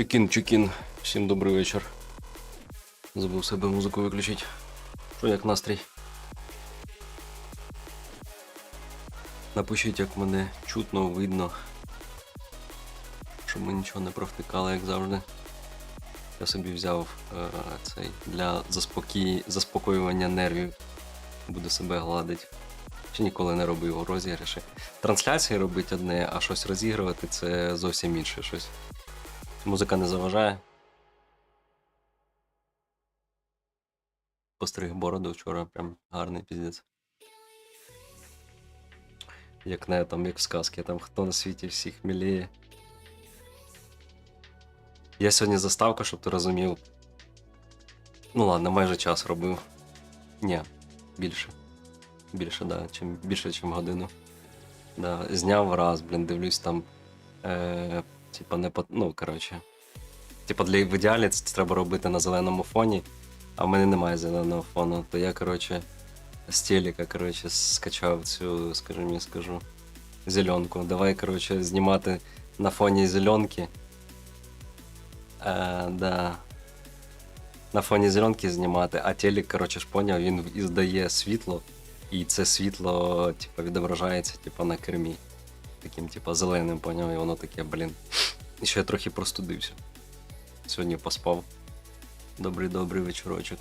Чекін, чекін. Всім добрий вечір. Забув себе музику виключити. Що як настрій? Напишіть, як мене чутно, видно. Щоб ми нічого не провтикали, як завжди. Я собі взяв е, цей для заспокій... заспокоювання нервів. Буду себе гладити. Ще ніколи не робив розіграші. Трансляції робити одне, а щось розігрувати це зовсім інше щось. Музика не заважає. Постриг бороду вчора, прям гарний піздець. Як не там, як в сказці, там хто на світі всіх міліє. Я сьогодні заставка, щоб ти розумів. Ну ладно, майже час робив. Ні, більше. Більше, да, чим, більше, ніж годину. Да, зняв раз, блін, дивлюсь там. Е, типа не по. Ну, коротше. Типа для в ідеалі це треба робити на зеленому фоні, а в мене немає зеленого фону. То я, коротше, з телека, коротше, скачав цю, скажу мені, скажу, зеленку. Давай, коротше, знімати на фоні зеленки. Е, да. На фоні зеленки знімати, а телек, коротше, ж поняв, він іздає світло, і це світло, типа, відображається, типа, на кермі. Таким, типа, зеленим, поняв, і воно таке, блін. І ще я трохи простудився. Сьогодні поспав. Добрий добрий вечорочок.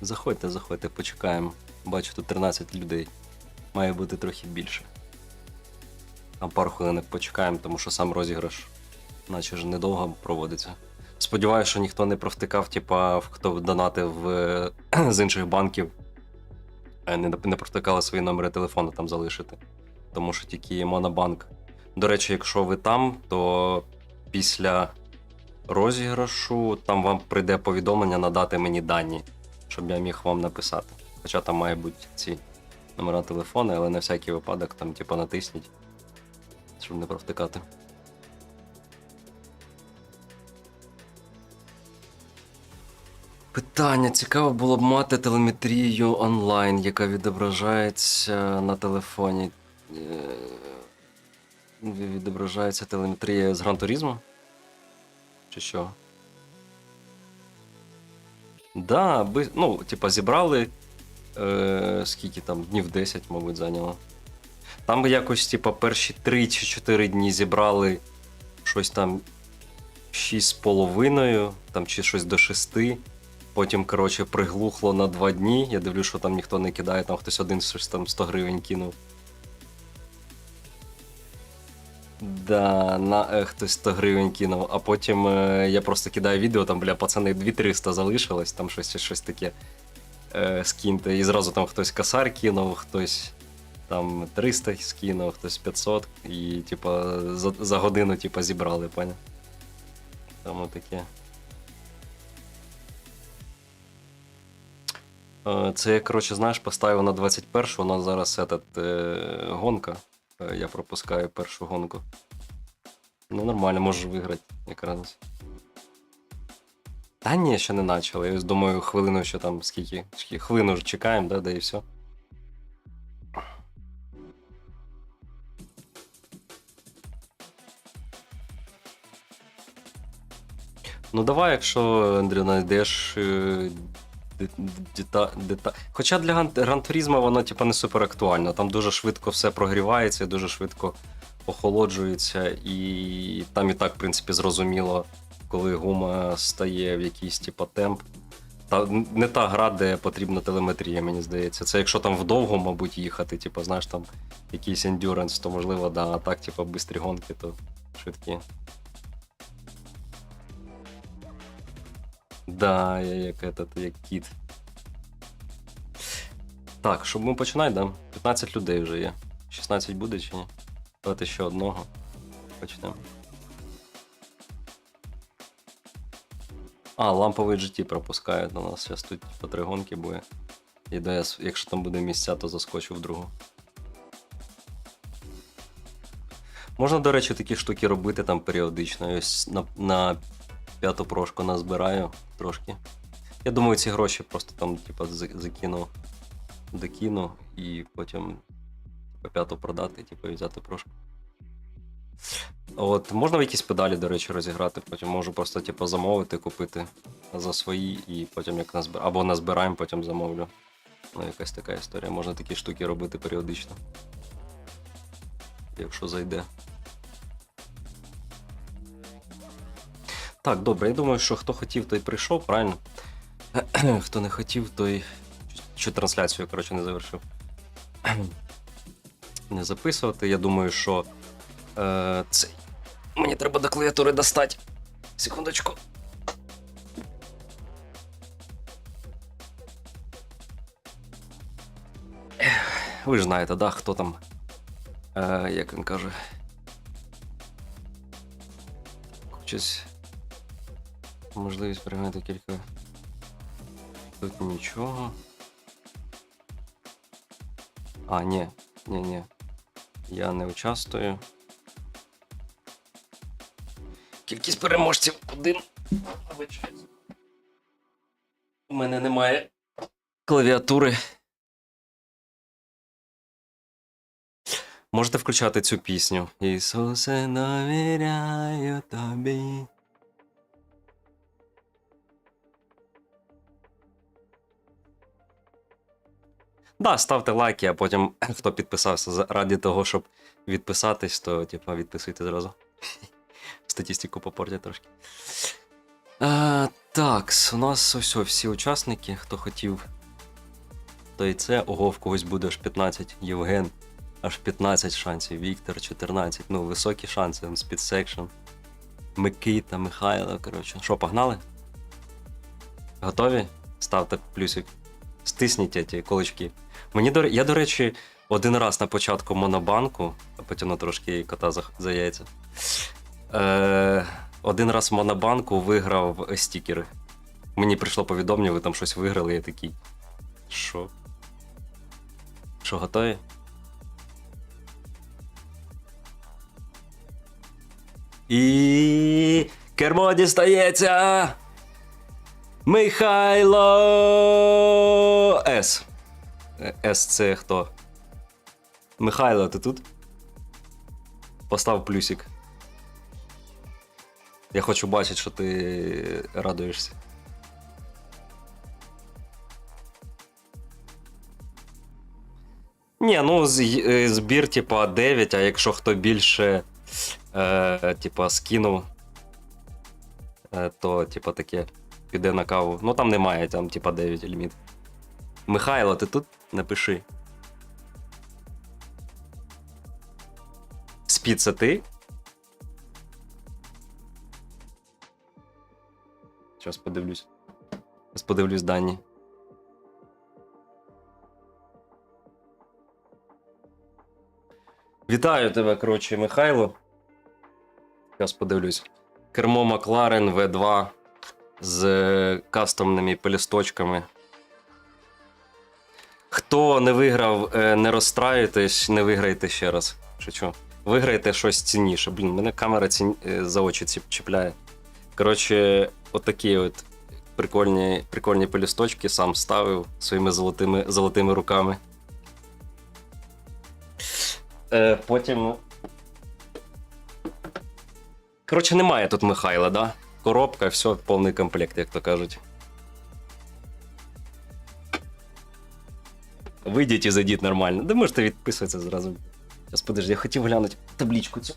Заходьте, заходьте, почекаємо. Бачу, тут 13 людей. Має бути трохи більше. Там пару хвилинок почекаємо, тому що сам розіграш, наче ж недовго проводиться. Сподіваюся, що ніхто не провтикав, типа, хто донатив з інших банків. е, Не, не провтикали свої номери телефону там залишити. Тому що тільки Монобанк. До речі, якщо ви там, то після розіграшу там вам прийде повідомлення надати мені дані, щоб я міг вам написати. Хоча там мають бути ці номера телефону, але на всякий випадок там, типу, натисніть, щоб не провтикати. Питання: цікаво було б мати телеметрію онлайн, яка відображається на телефоні. Е, Відображається телеметрія з грантуризму? Чи що? Да, би, ну, типа, зібрали. Е, скільки там, днів 10, мабуть, зайняло. Там якось, типа, перші 3 чи 4 дні зібрали щось там 6,5, там чи щось до 6. Потім, коротше, приглухло на 2 дні. Я дивлюсь, що там ніхто не кидає, там хтось один щось там 100 гривень кинув. Да, на е, хтось 100 гривень кинув, а потім е, я просто кидаю відео, там, бля, пацани 2300 залишилось, там щось, щось таке е, скиньте. І зразу там хтось косарь кинув, хтось там 300 скинув, хтось 500, і типа за, за годину типа, зібрали, поняв? Тому таке. Е, Це я, коротше, знаєш, поставив на 21 у нас зараз этот, е, гонка. Е, Я пропускаю першу гонку. Ну, нормально, можеш виграти якраз. Та ні, ще не почали. Я думаю, хвилину ще там скільки. хвилину ж чекаємо, да, да і все. Ну давай, якщо Андрій знайдеш е, дета, дета... Хоча для Гран- воно типа не супер актуально. Там дуже швидко все прогрівається, дуже швидко охолоджується, і там і так, в принципі, зрозуміло, коли гума стає в якийсь типа темп. Та не та гра, де потрібна телеметрія, мені здається. Це якщо там вдовго, мабуть, їхати, типу, знаєш, там якийсь ендюранс, то можливо, да, а так, типу, бистрі гонки, то швидкі. Да, я як этот, як кіт. Так, щоб ми починати, да? 15 людей вже є. 16 буде чи ні? Давайте ще одного. Почнемо. А, ламповий GT пропускають. У нас зараз тут по три гонки буде. І де, я с- якщо там буде місця, то заскочу в другу. Можна, до речі, такі штуки робити там періодично. Ось на, на п'яту прошку назбираю трошки. Я думаю, ці гроші просто там, типа, закину, докину і потім типа, п'яту продати, типу, і взяти прошку. От можна в якісь педалі, до речі, розіграти. Потім можу просто типу, замовити, купити за свої, і потім як назб... або назбираємо, потім замовлю. Ну, якась така історія. Можна такі штуки робити періодично. Якщо зайде. Так, добре, я думаю, що хто хотів, той прийшов, правильно? хто не хотів, той. Чи трансляцію, коротше, не завершив. не записувати. Я думаю, що е, цей. Мені треба до клавіатури достати. Секундочку. Ви ж знаєте, да, хто там. Е, як він каже. Щось. Можливість прийняти кілька. Тут нічого. А, ні, ні, ні. Я не участвую. Кількість переможців один. У мене немає клавіатури. Можете включати цю пісню. Ісусе, довіряю тобі. Да, ставте лайки, а потім, хто підписався раді того, щоб відписатись, то типа відписуйте зразу. Статистику попортять трошки. А, так, у нас ось всі учасники, хто хотів. То і це, ого, в когось буде аж 15. Євген, аж 15 шансів. Віктор 14. Ну, високі шанси, спідсекшн. Микита, Михайло, коротше. Що, погнали? Готові? Ставте плюсик. Стисніть ті колочки. Мені до я, до речі, один раз на початку монобанку, а потягну трошки кота за, за яйця. Е, один раз в монобанку виграв стікери. Мені прийшло повідомлення, ви там щось виграли, я такий. Що? Що, готові? І кермо дістається! Михайло С. Е, С це хто? Михайло, ти тут? Постав плюсик. Я хочу бачити, що ти радуєшся. Ні, ну е, збір, типа 9, а якщо хто більше, е, типа, скинув, е, то, типа, таке піде на каву. Ну там немає, там, типа, 9 ліміт. Михайло, ти тут? Напиши. Спід, це ти? Зараз подивлюсь. Зараз подивлюсь дані. Вітаю тебе, коротше, Михайло. Зараз подивлюсь. Кермо Макларен V2 з е, кастомними пелісточками. Хто не виграв, е, не розстраюйтесь, не виграйте ще раз. Шучу. Виграйте щось цінніше. Блін, мене камера ці... е, за очі чіпляє. Коротше, отакі от прикольні, прикольні пелісточки сам ставив своїми золотими, золотими руками. Е, потім. Коротше, немає тут Михайла, да? Коробка, все, повний комплект, як то кажуть. Вийдіть і зайдіть нормально. Да можете відписуватися зразу. Зараз подожди, я хотів глянути табличку цю.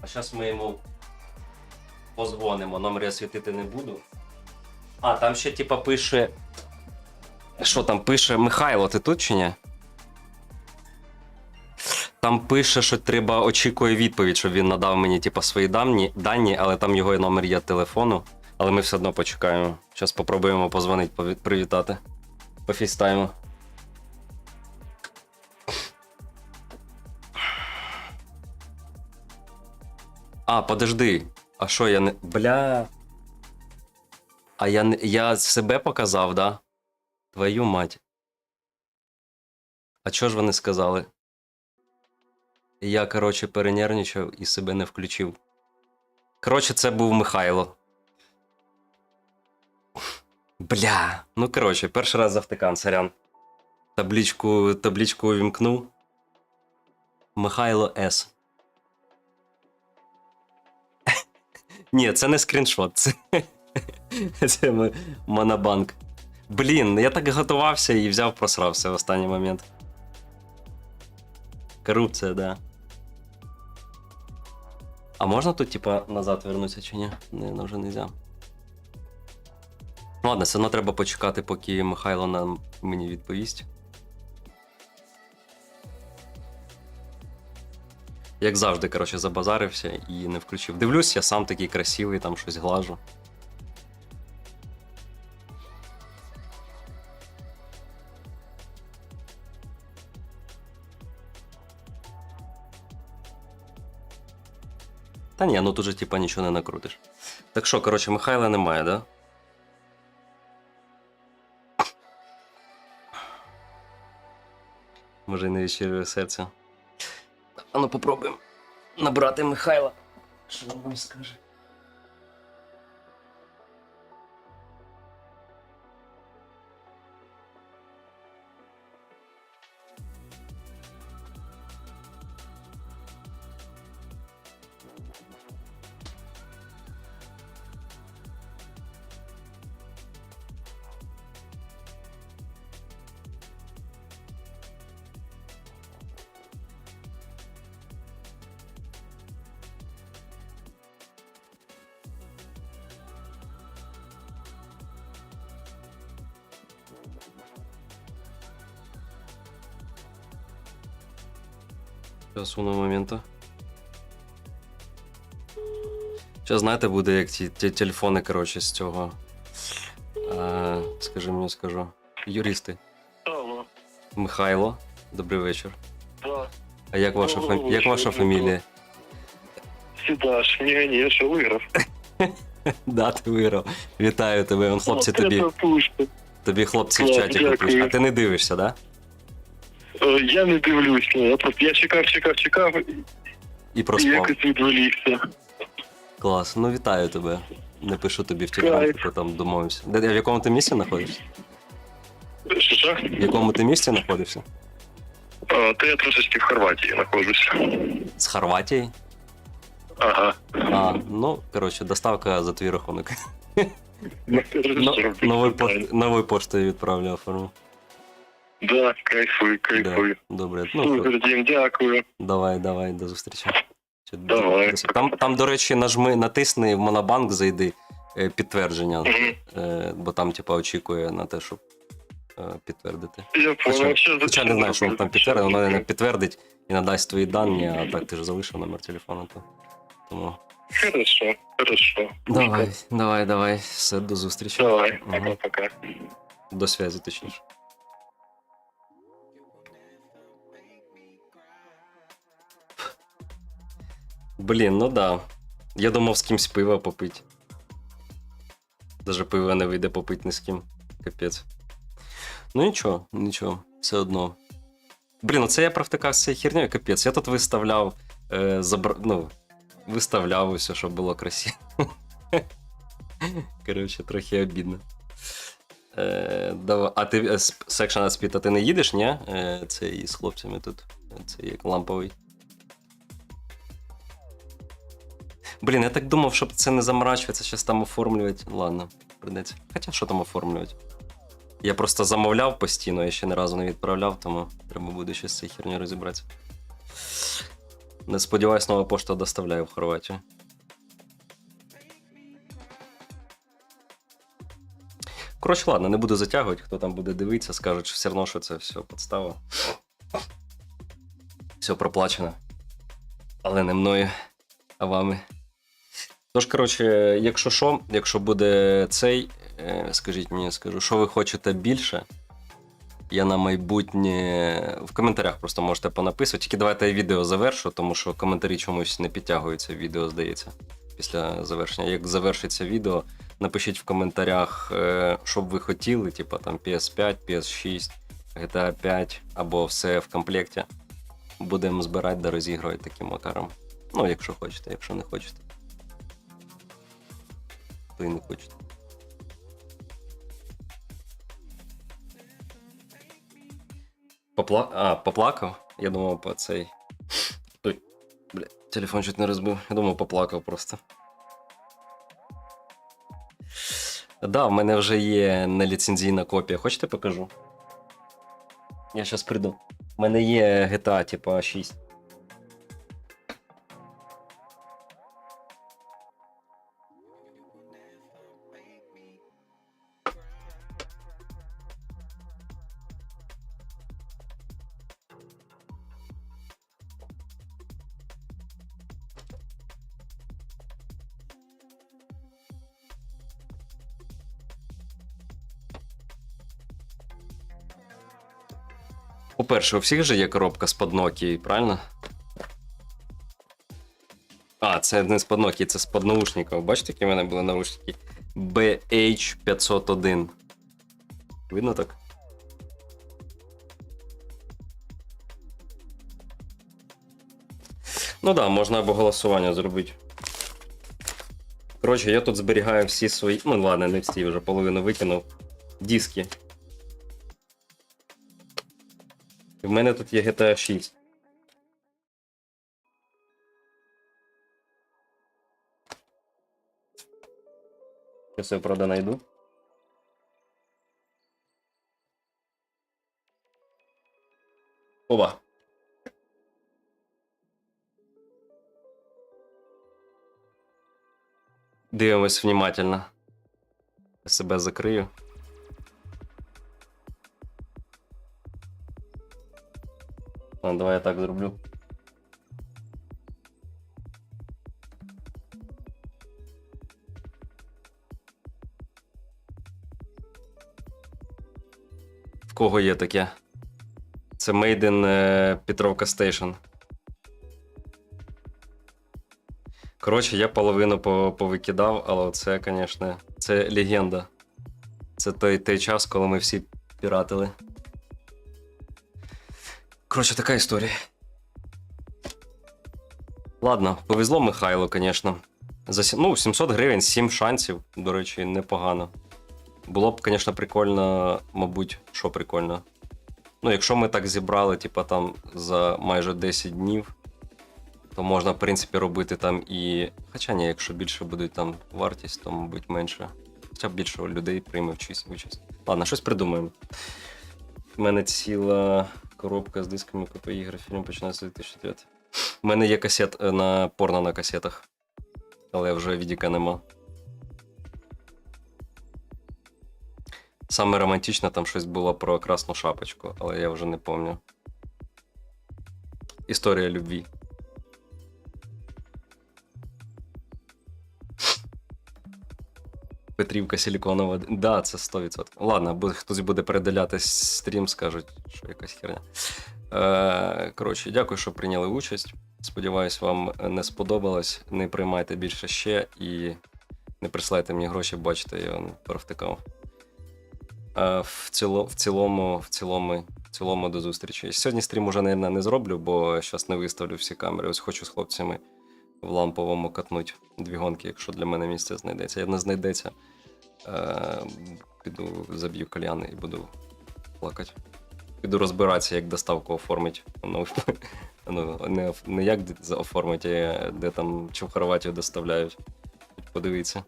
А зараз ми йому позвонимо. Номер я світити не буду. А, там ще типа пише. Що там пише? Михайло, ти тут чи ні? Там пише, що треба очікує відповідь, щоб він надав мені типа, свої дані, дані, але там його і номер є телефону. Але ми все одно почекаємо. Зараз спробуємо позвонити, привітати. По фейстайму. А, подожди. А що я не. Бля. А я. Я себе показав, да? Твою мать. А чого ж вони сказали? Я, коротше, перенервничав і себе не включив. Коротше, це був Михайло. Бля. Ну, коротше, перший раз завтикан, сорян. Табличку, табличку увімкнув. Михайло С. Ні, це не скріншот, це, це монобанк. Блін, я так готувався і взяв просрався в останній момент. Корупція, да. А можна тут, типа, назад вернутися чи ні? Не, ну, вже не можна. Ладно, все одно треба почекати, поки Михайло нам мені відповість. Як завжди, коротше, забазарився і не включив. Дивлюсь, я сам такий красивий, там щось глажу. Та ні, ну тут же типа нічого не накрутиш. Так що, коротше, Михайла немає, да? Може, і не відчує серця. А ну попробуємо набрати Михайла. Що він нам скаже? Зараз воно моменту. Зараз, знаєте, буде як ті, ті телефони, коротше, з цього. А, скажи мені, скажу. Юристи. Алло, Михайло, добрий вечір. да. А як ваша, фам... як ваша фамілія? Сідаш, ні, ні, що виграв. Да, ти виграв. Вітаю тебе. Он хлопці О, тобі, тобі хлопці в чаті пишуть. А ти не дивишся, да? Е, Я не дивлюсь. Я, просто- я чекав, чекав, чекав і І проспав. якось відволікся. Клас. Ну вітаю тебе. Не пишу тобі в телеграм, Кайф. типу там домовимося. Де, в якому ти місці знаходишся? Що, що? В якому ти місці знаходишся? А, то я трошечки в Хорватії знаходжусь. З Хорватії? Ага. А, ну, коротше, доставка за твій рахунок. Ну, Но, новою, поштою відправлю оформу. Да, кайфую, Да, добре. Ну, Супер, Дім, дякую. давай, давай, до зустрічі. Давай. Там, там, до речі, нажми, натисни в Монобанк, зайди е, підтвердження, е, бо там, типа, очікує на те, щоб е, підтвердити. Я Хоча, понял. Хоча не знаю, що воно там підтвердить, воно не підтвердить і надасть твої дані, а так ти ж залишив номер телефону. То... Тому. Хорошо, хорошо. Давай, давай, давай. Все, до зустрічі. Давай, пока-пока. До зв'язку, точніше. Блін, ну да. Я думав з кимсь пиво попить. Даже пиво не вийде попить ні з ким. Капець. Ну нічого, нічого, все одно. Блін, оце я провтикав з цією хернею, капець. Я тут виставляв. Е, забр... Ну, виставляв усе, щоб було красиво. Коротше, трохи обідно. Е, давай. А ти е, с- Section at Speed, ти не їдеш, ні? Е, це і з хлопцями тут. Це як ламповий. Блін, я так думав, щоб це не заморачуватися, щось там оформлювати. Ладно, придеться. Хоча що там оформлювати? Я просто замовляв постійно, я ще ні разу не відправляв, тому треба буде ще з цією херню розібратися. Не сподіваюсь, нова пошта доставляє в Хорватію. Коротше, ладно, не буду затягувати, хто там буде дивитися, скажуть, що все одно, що це все подстава. Все проплачено. Але не мною, а вами. Тож, коротше, якщо що, якщо буде цей, е, скажіть мені, скажу, що ви хочете більше. Я на майбутнє в коментарях просто можете понаписувати. Тільки давайте я відео завершу, тому що коментарі чомусь не підтягуються, відео здається, після завершення. Як завершиться відео, напишіть в коментарях, е, що б ви хотіли, типу там PS5, PS6, GTA 5 або все в комплекті. будемо збирати да розігрувати таким макаром. Ну, якщо хочете, якщо не хочете. То і не хочете. Попла... А, поплакав? Я думав по цей. Бля, телефон чуть не розбив. Я думав, поплакав просто. Да, в мене вже є неліцензійна копія. Хочете покажу? Я зараз прийду. У мене є GTA, типа 6. По-перше, у всіх же є коробка з-под правильно? А, це не з-под це з-под наушників. Бачите, які в мене були наушники? BH501. Видно так? Ну да, можна або голосування зробити. Коротше, я тут зберігаю всі свої. Ну ладно, не всі, вже половину викинув. Диски. І в мене тут є GTA 6. Зараз я, правда, найду. Оба. Дивимось внимательно. Я себе закрию. А, давай я так зроблю. В кого є таке? Це е, Петровка Station. Коротше, я половину повикидав, але це, звісно, це легенда. Це той, той час, коли ми всі піратили. Коротше, така історія. Ладно, повезло Михайло, звісно. За ну, 700 гривень, 7 шансів, до речі, непогано. Було б, звісно, прикольно, мабуть, що прикольно. Ну, якщо ми так зібрали, типа там за майже 10 днів, то можна, в принципі, робити там і. Хоча ні, якщо більше буде там вартість, то, мабуть, менше. Хоча б більше людей прийме вчись- участь. Ладно, щось придумаємо. У мене ціла коробка з дисками КП ігри, фільм починається з 2009. У мене є касет е, на порно на касетах. Але вже відіка нема. Саме романтичне там щось було про красну шапочку, але я вже не пам'ятаю. Історія любві. Петрівка силіконова. Да, це 100%. Ладно, бо хтось буде передаляти стрім, скажуть, що якась херня. Е, коротше, дякую, що прийняли участь. Сподіваюсь, вам не сподобалось. Не приймайте більше ще і не присилайте мені гроші, бачите, я ну, провтикав. Е, в, ціло, в, цілому, в, цілому, в цілому до зустрічі. Сьогодні стрім уже, наверное, не зроблю, бо зараз не виставлю всі камери. Ось хочу з хлопцями в ламповому катнуть дві гонки, якщо для мене місце знайдеться. Як не знайдеться, е, піду заб'ю кальян і буду плакати. Піду розбиратися, як доставку оформити. Ну, ну, не, не як оформити, а де там чи в Хорватію доставляють. Подивіться.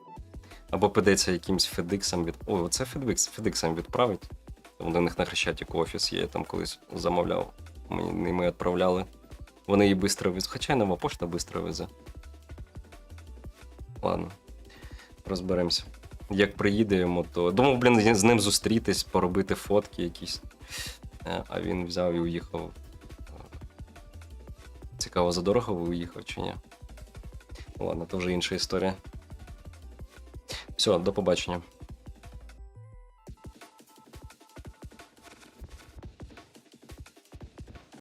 Або придеться якимсь Федиксом від. О, це Федикс, Федиксом відправить. Там до них на Хрещатику офіс є, я там колись замовляв. Мені ними відправляли. Вони її швидко везуть. Хоча нова пошта швидко везе. Ладно, розберемося. Як приїдемо, то. Думав, блін, з ним зустрітись, поробити фотки якісь. Е, А він взяв і уїхав. Цікаво, за дорого уїхав чи ні? Ладно, то вже інша історія. Все, до побачення.